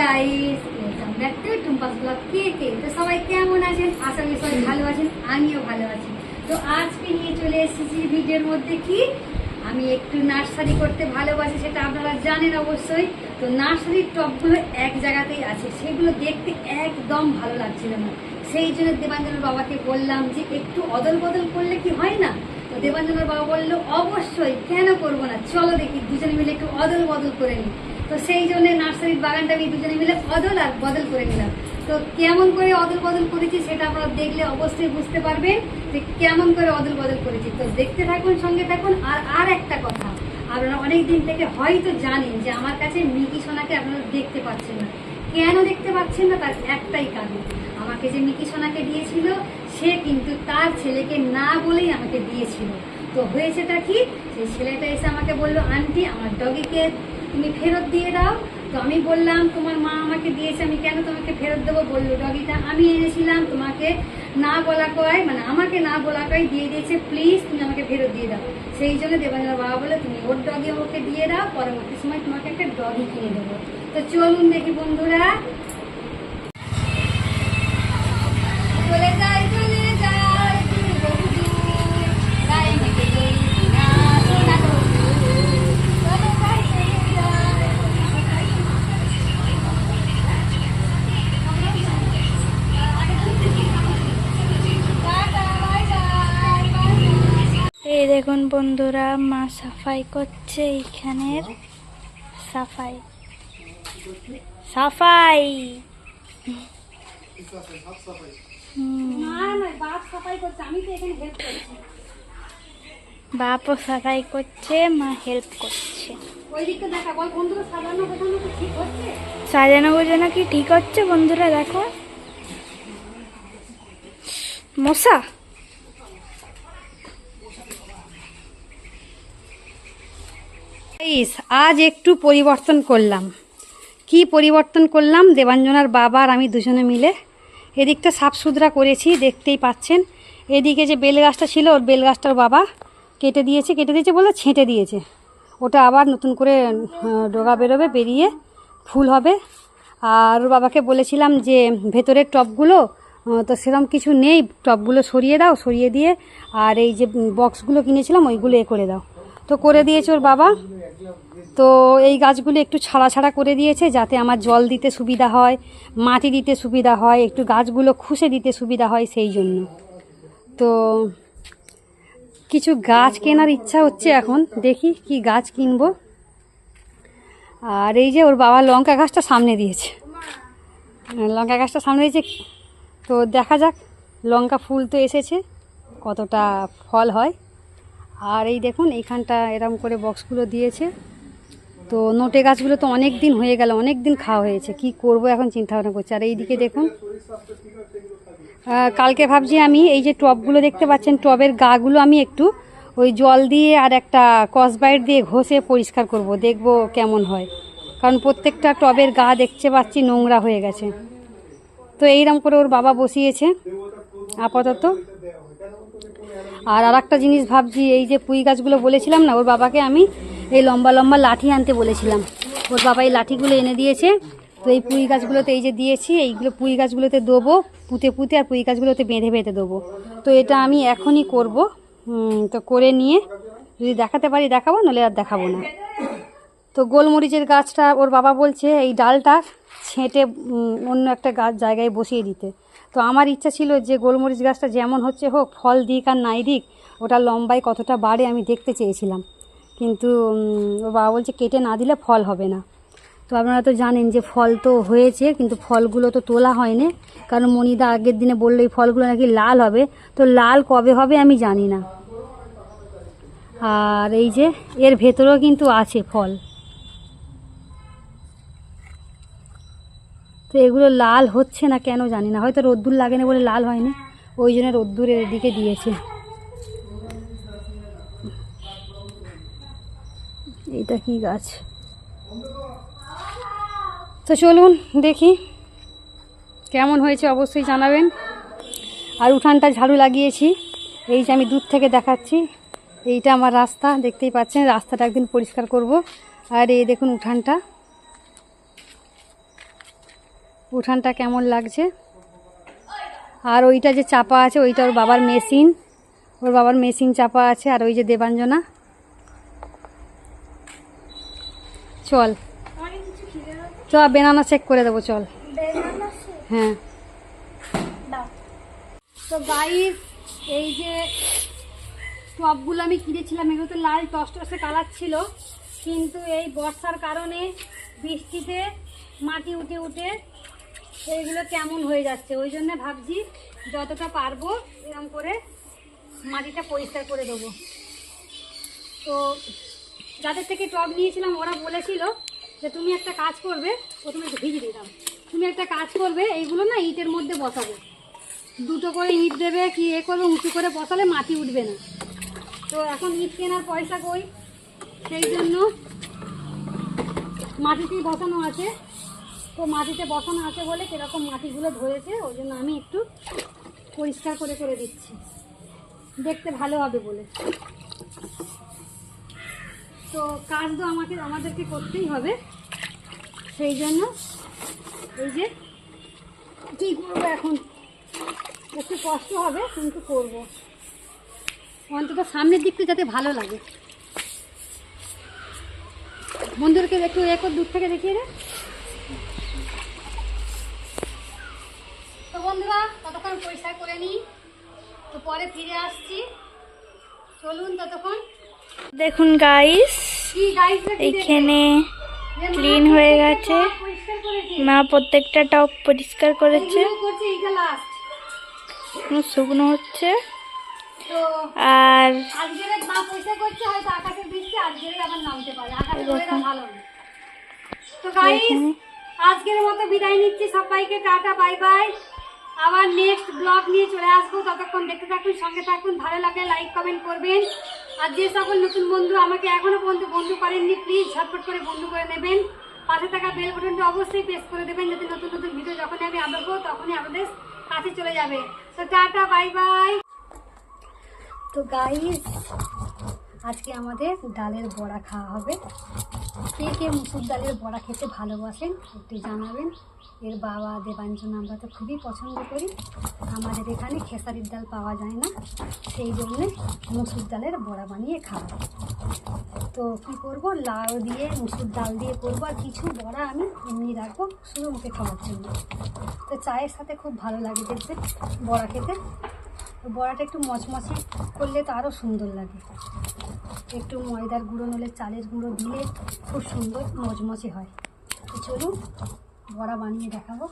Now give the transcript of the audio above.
Guys welcome back to Tumpa's blog কে কে? তো সবাই কেমন আছেন? আশা করি সবাই ভালো আছেন, আমিও ভালো আছি। তো আজকে নিয়ে চলে এসেছি ভিডিওর মধ্যে কি? আমি একটু নার্সারি করতে ভালোবাসি, সেটা আপনারা জানেন অবশ্যই। তো নার্সারির টপগুলো এক জায়গাতেই আছে, সেগুলো দেখতে একদম ভালো লাগছিল না। সেই জন্য দেবাঞ্জনের বাবাকে বললাম যে একটু অদল বদল করলে কি হয় না? তো দেবাঞ্জনের বাবা বলল, অবশ্যই, কেন করব না? চলো দেখি, দুজনে মিলে একটু অদল বদল করে নিই। তো সেই জন্য নার্সারির বাগানটা আমি দুজনে মিলে অদল আর বদল করে নিলাম। তো কেমন করে অদল বদল করেছি সেটা আপনারা দেখলে অবশ্যই বুঝতে পারবেন যে কেমন করে অদল বদল করেছি। তো দেখতে থাকুন, সঙ্গে থাকুন আর আর একটা কথা। আপনারা অনেক দিন থেকে হয়তো জানেন যে আমার কাছে মিকি সোনাকে আপনারা দেখতে পাচ্ছেন না। কেন দেখতে পাচ্ছেন না? তার একটাই কারণ। আমাকে যে মিকি সোনাকে দিয়েছিল, সে কিন্তু তার ছেলেকে না বলেই আমাকে দিয়েছিল। তো হয়েছেটা কি? সেই ছেলেটা এসে আমাকে বলল, আন্টি, আমার ডগিকে তুমি ফেরত দিয়ে দাও। তো আমি বললাম, তোমার মা আমাকে দিয়েছে, আমি কেন তোমাকে ফেরত দেবো? বলল ডগিটা আমি এনেছিলাম, তোমাকে না বলা কয় মানে আমাকে না বলা কয় দিয়ে দিয়েছে প্লিজ তুমি আমাকে ফেরত দিয়ে দাও। সেই জন্য দেবাঞ্জনার বাবা বলে তুমি ওর ডগি ওকে দিয়ে দাও, পরবর্তী সময় তোমাকে একটা ডগি কিনে দেবো। তো চলুন দেখি বন্ধুরা দেখুন বন্ধুরা, মা সাফাই করছে এইখানের। সাফাই। সাফাই! বাপ সাফাই করছে, মা হেল্প করছে। সাজানো গোজানো কি ঠিক হচ্ছে বন্ধুরা দেখো। মশা? গাইস, আজ একটু পরিবর্তন করলাম। কি পরিবর্তন করলাম? দেবাঞ্জনার বাবা আর আমি দুজনে মিলে এদিকটা সাফ সুতরা করেছি দেখতেই পাচ্ছেন। এদিকে যে বেল গাছটা ছিল ওর বেল গাছটার বাবা কেটে দিয়েছে কেটে দিয়েছে বলে ছেঁটে দিয়েছে। ওটা আবার নতুন করে ডগা বেরোবে বেরিয়ে ফুল হবে। আর ওর বাবাকে বলেছিলাম যে ভেতরের টবগুলো আহ, তো সেরকম কিছু নেই টবগুলো সরিয়ে দাও সরিয়ে দিয়ে আর এই যে বক্সগুলো কিনেছিলাম ওইগুলো এ করে দাও। তো করে দিয়েছে ওর বাবা। তো এই গাছগুলো একটু ছাড়া ছাড়া করে দিয়েছে যাতে আমার জল দিতে সুবিধা হয়, মাটি দিতে সুবিধা হয়, একটু গাছগুলো খুশে দিতে সুবিধা হয় সেই জন্য। তো কিছু গাছ কেনার ইচ্ছা হচ্ছে এখন, দেখি কি গাছ কিনব। আর এই যে ওর বাবা লঙ্কা গাছটা সামনে দিয়েছে। লঙ্কা গাছটা সামনে দিয়েছে, তো দেখা যাক, লঙ্কা ফুল তো এসেছে, কতটা ফল হয়। আর এই দেখুন, এইখানটা এরম করে বক্সগুলো দিয়েছে। তো নোটে গাছগুলো তো অনেক দিন হয়ে গেল, অনেক দিন খাওয়া হয়েছে। কি করব এখন চিন্তা ভাবনা করছি। আর এইদিকে দেখুন কালকে ভাবছি আমি এই যে টবগুলো দেখতে পাচ্ছেন, টবের গাগুলো আমি একটু ওই জল দিয়ে আর একটা কসবাইট দিয়ে ঘষে পরিষ্কার করব, দেখব কেমন হয়। কারণ প্রত্যেকটা টবের গা দেখতে পাচ্ছি নোংরা হয়ে গেছে। তো এইরকম করে ওর বাবা বসিয়েছে, আপাতত। আর আর একটা জিনিস ভাবছি, এই যে পুঁই গাছগুলো বলেছিলাম না, ওর বাবাকে আমি এই লম্বা লম্বা লাঠি আনতে বলেছিলাম। ওর বাবা এই লাঠিগুলো এনে দিয়েছে। তো এই পুঁই গাছগুলোতে এই যে দিয়েছি, এইগুলো পুঁই গাছগুলোতে দেবো, পুঁতে পুঁতে আর পুঁই গাছগুলোতে বেঁধে বেঁধে দেবো। তো এটা আমি এখনই করব। তো করে নিয়ে যদি দেখাতে পারি দেখাবো নাহলে আর দেখাবো না। তো গোলমরিচের গাছটা ওর বাবা বলছে এই ডালটা ছেঁটে অন্য একটা গাছ জায়গায় বসিয়ে দিতে। তো আমার ইচ্ছা ছিল যে গোলমরিচ গাছটা যেমন হচ্ছে হোক, ফল দিক আর নাই দিক, ওটা লম্বায় কতটা বাড়ে আমি দেখতে চেয়েছিলাম। কিন্তু ও বাবা বলছে কেটে না দিলে ফল হবে না। তো আপনারা তো জানেন যে ফল তো হয়েছে, কিন্তু ফলগুলো তো তোলা হয়নি। কারণ মনিদা আগের দিনে বলল এই ফলগুলো নাকি লাল হবে। তো লাল কবে হবে আমি জানি না। আর এই যে, এর ভেতরেও কিন্তু আছে ফল। তো এগুলো লাল হচ্ছে না কেন জানি না। হয়তো রোদ্দুর লাগে না বলে লাল হয়নি। ওই জন্য রোদ্দুর এদিকে দিয়েছে। এইটা কি গাছ? তো চলুন দেখি। কেমন হয়েছে অবশ্যই জানাবেন। আর উঠানটা ঝাড়ু লাগিয়েছি। এই যে আমি দূর থেকে দেখাচ্ছি, এইটা আমার রাস্তা, দেখতেই পাচ্ছেন, রাস্তাটা একদিন পরিষ্কার করব। আর এই দেখুন উঠানটা। উঠানটা কেমন লাগছে? আর ওইটা যে চাপা আছে, ওইটা ওর বাবার মেশিন। ওর বাবার মেশিন চাপা আছে, আর ওই যে দেবাঞ্জনা। চল। চ বেনানা চেক করে দেবো, চল। হ্যাঁ। তো গাইস এই যে টপগুলো আমি কিনেছিলাম, এগুলো তো লাল টসটসে কালার ছিল, কিন্তু এই বর্ষার কারণে বৃষ্টিতে মাটি উঠে উঠে এইগুলো কেমন হয়ে যাচ্ছে। ওই জন্য ভাবছি যতটা পারব এরকম করে মাটিটা পরিষ্কার করে দেবো। তো যাদের থেকে টব নিয়েছিলাম ওরা বলেছিল যে তুমি একটা কাজ করবে, প্রথমে ভিজে দিলাম তুমি একটা কাজ করবে, এইগুলো না ইটের মধ্যে বসাবে। দুটো করে ইট দেবে, কি এ করবে, উঁচু করে বসালে মাটি উঠবে না। তো এখন ইট কেনার পয়সা কই? সেই জন্য মাটিতেই বসানো আছে। তো মাটিতে বসানো আছে বলে কীরকম মাটিগুলো ধরেছে, ওই জন্য আমি একটু পরিষ্কার করে করে দিচ্ছি। দেখতে ভালো হবে বলে। তো কাজ তো আমাকে, আমাদেরকে করতেই হবে। সেই জন্য এই যে কী করব এখন? একটু কষ্ট হবে, কিন্তু করব। অন্তত সামনের দিকটা যাতে ভালো লাগে। বন্ধুদেরকে একটু একর দূর থেকে দেখিয়ে দে। তো বন্ধুরা, ততক্ষণ পরিষ্কার করে নিই। তো পরে ফিরে আসছি। চলুন ততক্ষণ। দেখুন গাইস এইখানে ক্লিন হয়ে গেছে। মা প্রত্যেকটা টপ পরিষ্কার করেছে। এখনও শুকনো হচ্ছে। আর আজকের মতো বিদায় নিচ্ছি সবাইকে টাটা বাই বাই আবার নেক্সট ব্লগ নিয়ে চলে আসব। ততক্ষণ দেখতে থাকুন সঙ্গে থাকুন। ভালো লাগলে লাইক কমেন্ট করবেন। আর যে সকল নতুন বন্ধু আমাকে এখনও পর্যন্ত বন্ধু করেননি প্লিজ ঝটপট করে বন্ধু করে নেবেন। পাশে থাকা বেল বাটনটা অবশ্যই প্রেস করে দেবেন, যাতে নতুন নতুন ভিডিও যখনই আমি আপলোড তখনই আমাদের কাছে চলে যাবে। তো টাটা বাই বাই তো গাইস আজকে আমাদের ডালের বড়া খাওয়া হবে। কে কে মুসুর ডালের বড়া খেতে ভালোবাসেন, একটু জানাবেন। এর বাবা দেবাঞ্জন, আমরা তো খুবই পছন্দ করি। আমাদের এখানে খেসারির ডাল পাওয়া যায় না, সেই জন্যে মুসুর ডালের বড়া বানিয়ে খাওয়া। তো কী করব, লাউ দিয়ে, মুসুর ডাল দিয়ে করব, আর কিছু বড়া আমি এমনি রাখব শুধু মুখে খাওয়ার জন্য। তো চায়ের সাথে খুব ভালো লাগে দেখতে, বড়া খেতে। বড়াটা একটু মচমচে করলে তো আরও সুন্দর লাগে। একটু ময়দার গুঁড়ো নলে চালের গুঁড়ো দিলে খুব সুন্দর মচমচে হয়। চলুন, বড়া বানিয়ে দেখাবো।